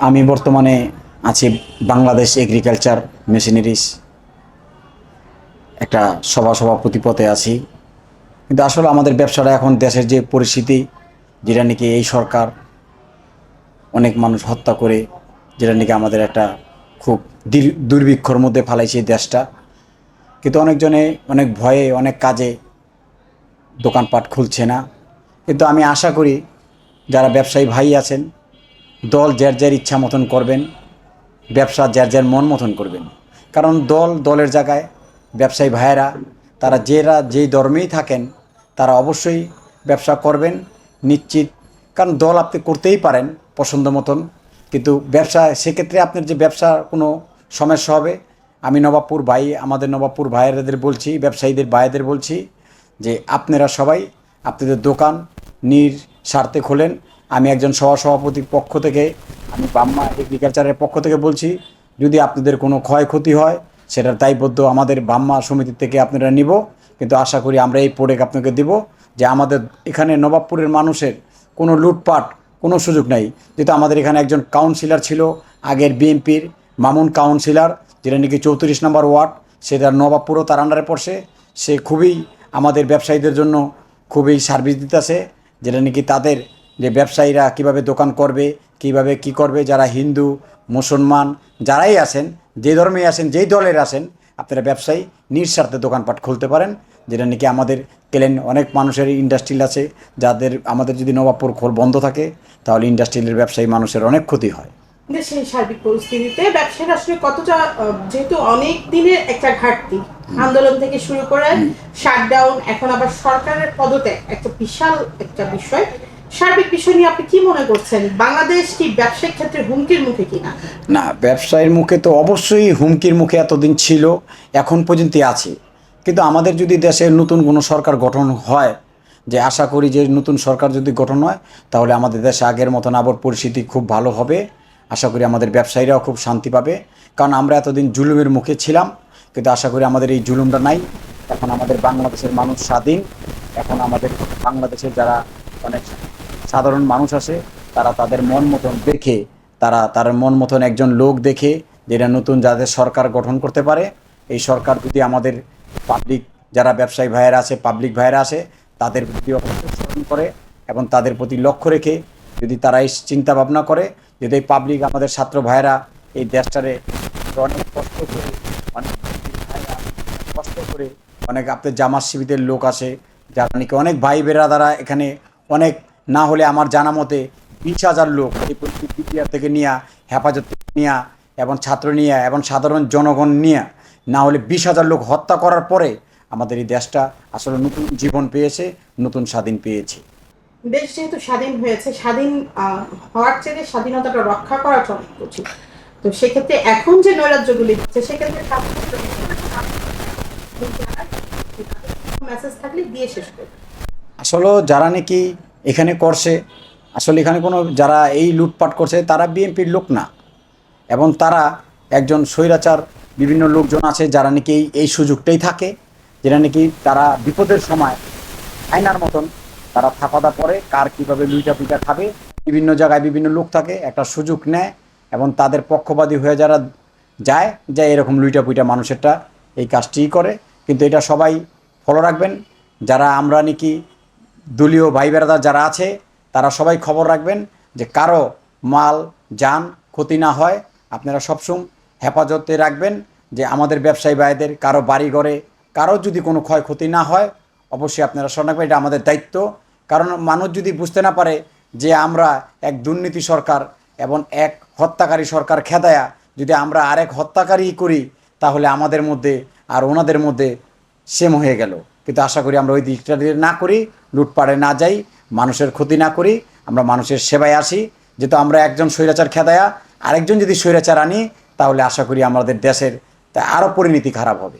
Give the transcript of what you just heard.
আমি বর্তমানে আছি বাংলাদেশ এগ্রিকালচার মেশিনারিজ একটা সভা সভাপতি পদে আছি। কিন্তু আসলে আমাদের ব্যবসাটা এখন দেশের যে পরিস্থিতি, যেটা নাকি এই সরকার অনেক মানুষ হত্যা করে, যেটা নাকি আমাদের একটা খুব দুর্ভিক্ষর মধ্যে ফালাইছে দেশটা। কিন্তু অনেকজনে অনেক ভয়ে, অনেক কাজে দোকানপাট খুলছে না। কিন্তু আমি আশা করি যারা ব্যবসায়ী ভাই আছেন দল যার যার ইচ্ছা মতন করবেন, ব্যবসা যার যার মন মতন করবেন। কারণ দল দলের জায়গায় ব্যবসায়ী ভাইয়েরা, তারা যেরা যেই ধর্মেই থাকেন, তারা অবশ্যই ব্যবসা করবেন নিশ্চিত। কারণ দল আপনি করতেই পারেন পছন্দ মতন, কিন্তু ব্যবসা, সেক্ষেত্রে আপনার যে ব্যবসার কোনো সমস্যা হবে, আমি নবাবপুর ভাই, আমাদের নবাবপুর ভাইয়েরাদের বলছি, ব্যবসায়ীদের ভাইয়েদের বলছি যে, আপনারা সবাই আপনাদের দোকান নির স্বার্থে খোলেন আমি একজন সহ সভাপতির পক্ষ থেকে, আমি বাম্মা এগ্রিকালচারের পক্ষ থেকে বলছি, যদি আপনাদের কোনো ক্ষয়ক্ষতি হয়, সেটার দায়বদ্ধ আমাদের বাম্মা সমিতি থেকে আপনারা নিব। কিন্তু আশা করি আমরা এই প্রোডাক্ট আপনাকে দিব, যে আমাদের এখানে নবাবপুরের মানুষের কোনো লুটপাট, কোনো সুযোগ নাই। যেহেতু আমাদের এখানে একজন কাউন্সিলর ছিল, আগের বিএনপির মামুন কাউন্সিলর যেটা নাকি চৌত্রিশ নম্বর ওয়ার্ড সেটা নবাবপুরও তার আন্ডারে পড়ছে। সে খুবই আমাদের ব্যবসায়ীদের জন্য খুবই সার্ভিস দিতেছে, যেটা নাকি তাদের যে ব্যবসায়ীরা কীভাবে দোকান করবে কীভাবে কি করবে যারা হিন্দু মুসলমান যারাই আছেন যে ধর্মেই আসেন যেই দলের আসেন আপনারা ব্যবসায়ী নিঃস্বার্থে দোকানপাট খুলতে পারেন যেটা নাকি আমাদের কেলেন অনেক মানুষের ইন্ডাস্ট্রিল আছে যাদের আমাদের যদি নবাবপুর খোল বন্ধ থাকে তাহলে ইন্ডাস্ট্রিয়ালের ব্যবসায়ী মানুষের অনেক ক্ষতি হয়। দেশের সার্বিক পরিস্থিতিতে ব্যবসার আসলে কতটা যেহেতু অনেক দিনের একটা ঘাটতি আন্দোলন থেকে শুরু করে শাটডাউন এখন আবার সরকারের পদত্যাগ একটা বিশাল একটা বিষয়। সার্বিক বিষয় নিয়ে আপনি কি মনে করছেন? বাংলাদেশ কি ব্যবসায়িক ক্ষেত্রে হুমকির মুখে কিনা? না, ব্যবসায়ীর মুখে তো অবশ্যই হুমকির মুখে এতদিন ছিল, এখন পর্যন্ত আছে। কিন্তু আমাদের যদি দেশের নতুন কোনো সরকার গঠন হয়, যে আশা করি যে নতুন সরকার যদি গঠন হয়, তাহলে আমাদের দেশে আগের মতন আবার পরিস্থিতি খুব ভালো হবে। আশা করি আমাদের ব্যবসায়ীরাও খুব শান্তি পাবে। কারণ আমরা এতদিন জুলুমের মুখে ছিলাম, কিন্তু আশা করি আমাদের এই জুলুমটা নাই। এখন আমাদের বাংলাদেশের মানুষ স্বাধীন। এখন আমাদের বাংলাদেশের যারা অনেক সাধারণ মানুষ আছে তারা তাদের মন মতন দেখে, তারা তার মন মতন একজন লোক দেখে যেটা নতুন যাদের সরকার গঠন করতে পারে। এই সরকার যদি আমাদের পাবলিক যারা ব্যবসায়ী ভাইয়েরা আছে পাবলিক ভাইয়েরা আছে তাদের প্রতি স্মরণ করে এবং তাদের প্রতি লক্ষ্য রেখে যদি তারা এই চিন্তা ভাবনা করে, যদি এই পাবলিক আমাদের ছাত্র ভাইয়েরা এই দেশটারে অনেক কষ্ট করে, অনেক কষ্ট করে, অনেক আপনার জামাত শিবিরের লোক আসে, যারা নাকি অনেক ভাই বেরাদারা এখানে অনেক না হলে আমার জানা মতে বিশ হাজার লোক এই বিপিআর থেকে নিয়ে হেফাজত নিয়ে এবং ছাত্র নিয়ে এবং সাধারণ জনগণ নিয়ে না হলে বিশ হাজার লোক হত্যা করার পরে আমাদের এই দেশটা আসলে নতুন জীবন পেয়েছে নতুন স্বাধীন পেয়েছে। দেশ যেহেতু স্বাধীন হয়েছে স্বাধীন হওয়ার চেয়ে স্বাধীনতাটা রক্ষা করাটা অনেক উচিত। তো সেক্ষেত্রে এখন যে নৈরাজ্যগুলি হচ্ছে সেক্ষেত্রে মেসেজ থাকলে দিয়ে শেষ করবে। আসলে যারা নাকি এখানে করছে। আসলে এখানে কোনো যারা এই লুটপাট করছে, তারা বিএনপির লোক না। এবং তারা একজন স্বৈরাচার বিভিন্ন লোকজন আছে যারা নাকি এই সুযোগটাই থাকে, যেটা নাকি তারা বিপদের সময় আয়নার মতন তারা থাপাদা পরে কার কীভাবে লুইটা পুইটা খাবে। বিভিন্ন জায়গায় বিভিন্ন লোক থাকে, একটা সুযোগ নেয় এবং তাদের পক্ষপাতী হয়ে যারা যায়, যে এরকম লুইটা পুইটা মানুষেরটা এই কাজটিই করে। কিন্তু এটা সবাই ফলো রাখবেন। যারা আমরা নাকি দলীয় ভাই বেড়াদার যারা আছে, তারা সবাই খবর রাখবেন যে কারও মাল, যান ক্ষতি না হয়। আপনারা সবসময় হেফাজতে রাখবেন যে আমাদের ব্যবসায়ী ভাইদের কারও বাড়ি ঘরে কারও যদি কোনো ক্ষয়ক্ষতি না হয়, অবশ্যই আপনারা স্মরণ রাখবেন, এটা আমাদের দায়িত্ব। কারণ মানুষ যদি বুঝতে না পারে যে আমরা এক দুর্নীতি সরকার এবং এক হত্যাকারী সরকার খেদায়া যদি আমরা আরেক হত্যাকারী করি, তাহলে আমাদের মধ্যে আর ওনাদের মধ্যে সেম হয়ে গেল। কিন্তু আশা করি আমরা ওই দিকটা না করি লুটপাড়ে না যাই, মানুষের ক্ষতি না করি, আমরা মানুষের সেবায় আসি। যেহেতু আমরা একজন স্বৈরাচার খেদায়া, আরেকজন যদি স্বৈরাচার আনি, তাহলে আশা করি আমাদের দেশের তা আরও পরিণতি খারাপ হবে।